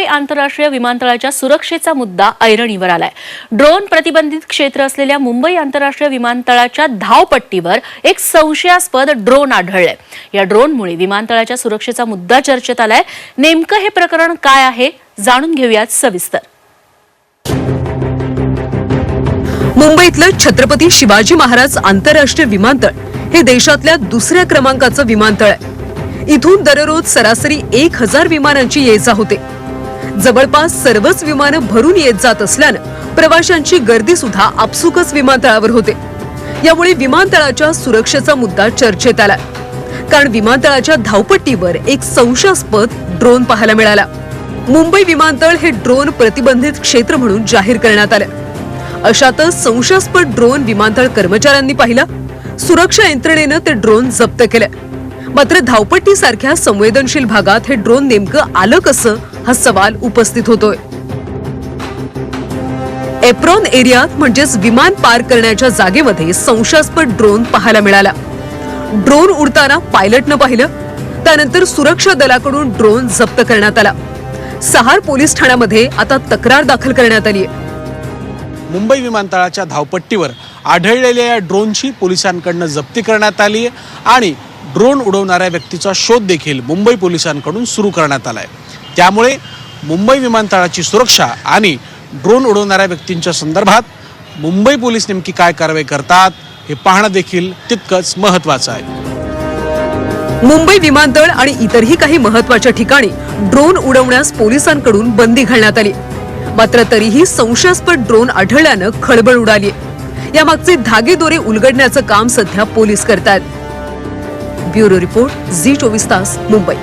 मुंबई आंतरराष्ट्रीय विमानतळाच्या सुरक्षेचा मुद्दा ऐरणीवर आलाय. ड्रोन प्रतिबंधित क्षेत्र असलेल्या मुंबई आंतरराष्ट्रीय विमानतळाच्या धावपट्टीवर एक संशयास्पद ड्रोन आढळलंय. या ड्रोनमुळे विमानतळाच्या सुरक्षेचा मुद्दा चर्चेत आलाय. नेमकं हे प्रकरण काय आहे जाणून घेऊयात सविस्तर. मुंबईतलं छत्रपती शिवाजी महाराज आंतरराष्ट्रीय विमानतळ हे देशातल्या दुसऱ्या क्रमांकाचं विमानतळ आहे. इथून दररोज सरासरी एक हजार विमानांची ये जा होते. जवळपास सर्वच विमानं भरून येत जात असल्यानं प्रवाशांची गर्दी सुद्धा आपसुकच विमानतळावर होते. यामुळे विमानतळाच्या सुरक्षेचा मुद्दा चर्चेत आला. कारण विमानतळाच्या धावपट्टीवर एक संशयास्पद ड्रोन पाहायला मिळाला. मुंबई विमानतळ हे ड्रोन प्रतिबंधित क्षेत्र म्हणून जाहीर करण्यात आलं. अशातच संशयास्पद ड्रोन विमानतळ कर्मचाऱ्यांनी पाहिला. सुरक्षा यंत्रणेनं ते ड्रोन जप्त केलं. मात्र धावपट्टी सारख्या संवेदनशील भागात हे ड्रोन नेमकं आलं कसं? हा सवाल उपस्थित होतोय. एप्रॉन एरियात म्हणजेच विमान पार करण्याच्या जागेमध्ये संशयास्पद ड्रोन पाहायला मिळाला. ड्रोन उडताना पायलटनं पाहिलं त्यानंतर सुरक्षा दलाकडून ड्रोन जप्त करण्यात आला. सहार पोलीस ठाण्यामध्ये आता तक्रार दाखल करण्यात आली आहे मुंबई विमानतळाच्या धावपट्टीवर आढळलेल्या या ड्रोनची पोलिसांकडनं जप्ती करण्यात आली आणि ड्रोन उडवणाऱ्या व्यक्तीचा शोध देखील मुंबई पोलिसांकडून सुरू करण्यात आला आहे त्यामुळे मुंबई विमानतळाची सुरक्षा आणि ड्रोन उडवणाऱ्या व्यक्तींच्या संदर्भात मुंबई पोलीस नेमकी काय कारवाई करतात हे पाहणं देखील तितकंच महत्वाचं आहे. मुंबई विमानतळ आणि इतरही काही महत्त्वाच्या ठिकाणी ड्रोन उडवण्यास पोलिसांकडून बंदी घालण्यात आली. मात्र तरीही संशयास्पद ड्रोन आढळल्यानं खळबळ उडाली. यामागचे धागेदोरे उलगडण्याचं काम सध्या पोलीस करतात ब्युरो रिपोर्ट झी चोवीस तास मुंबई.